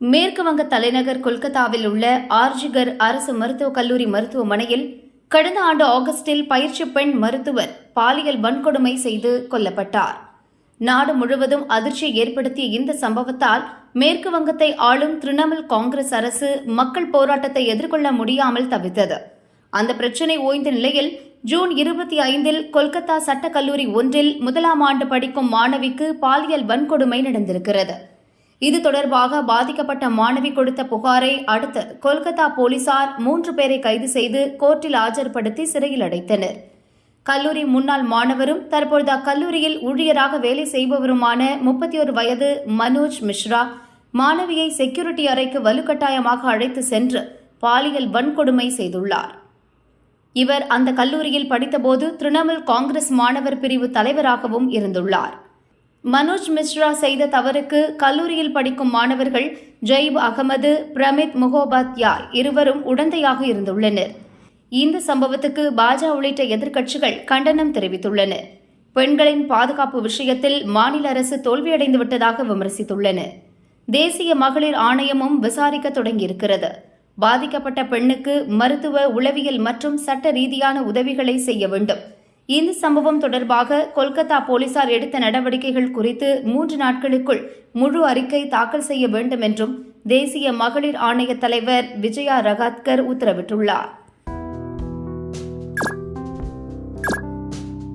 மேற்கு வங்க தலைநகர் கொல்கத்தாவில் உள்ள ஆர்ஜிகர் அரசு மருத்துவக் கல்லூரி மருத்துவமனையில் கடந்த ஆண்டு ஆகஸ்டில் பயிற்சி பெண் மருத்துவர் பாலியல் வன்கொடுமை செய்து கொல்லப்பட்டார். நாடு முழுவதும் அதிர்ச்சியை ஏற்படுத்திய இந்த சம்பவத்தால் மேற்கு வங்கத்தை ஆளும் திரிணாமுல் காங்கிரஸ் அரசு மக்கள் போராட்டத்தை எதிர்கொள்ள முடியாமல் தவித்தது. அந்த பிரச்சினை ஓய்ந்த நிலையில் ஜூன் இருபத்தி ஐந்தில் கொல்கத்தா சட்டக்கல்லூரி ஒன்றில் முதலாம் ஆண்டு படிக்கும் மாணவிக்கு பாலியல் வன்கொடுமை நடந்திருக்கிறது. இது தொடர்பாக பாதிக்கப்பட்ட மாணவி கொடுத்த புகாரை அடுத்து கொல்கத்தா போலீசார் மூன்று பேரை கைது செய்து கோர்ட்டில் ஆஜர்படுத்தி சிறையில் அடைத்தனர். கல்லூரி முன்னாள் மாணவரும் தற்பொழுது அக்கல்லூரியில் ஊழியராக வேலை செய்பவருமான முப்பத்தி ஒரு வயது மனோஜ் மிஸ்ரா மாணவியை செக்யூரிட்டி அறைக்கு வலுக்கட்டாயமாக அழைத்து சென்று பாலியல் வன்கொடுமை செய்துள்ளார். இவர் அந்த கல்லூரியில் படித்தபோது திரிணாமுல் காங்கிரஸ் மாணவர் பிரிவு தலைவராகவும் இருந்துள்ளார். மனோஜ் மிஸ்ரா செய்த தவறுக்கு கல்லூரியில் படிக்கும் மாணவர்கள் ஜெய்ப் அகமது பிரமித் முகோபாத்யா இருவரும் உடந்தையாக இருந்துள்ளனர். இந்த சம்பவத்துக்கு பாஜக உள்ளிட்ட எதிர்க்கட்சிகள் கண்டனம் தெரிவித்துள்ளன. பெண்களின் பாதுகாப்பு விஷயத்தில் மாநில அரசு தோல்வியடைந்து விட்டதாக விமர்சித்துள்ளன. தேசிய மகளிர் ஆணையமும் விசாரிக்க தொடங்கியிருக்கிறது. பாதிக்கப்பட்ட பெண்ணுக்கு மருத்துவ உளவியல் மற்றும் சட்ட ரீதியான உதவிகளை செய்ய வேண்டும். இந்த சம்பவம் தொடர்பாக கொல்கத்தா போலீசார் எடுத்த நடவடிக்கைகள் குறித்து மூன்று நாட்களுக்குள் முழு அறிக்கை தாக்கல் செய்ய வேண்டும் என்றும் தேசிய மகளிர் ஆணைய தலைவர் விஜயா ரகாத்கர் உத்தரவிட்டுள்ளார்.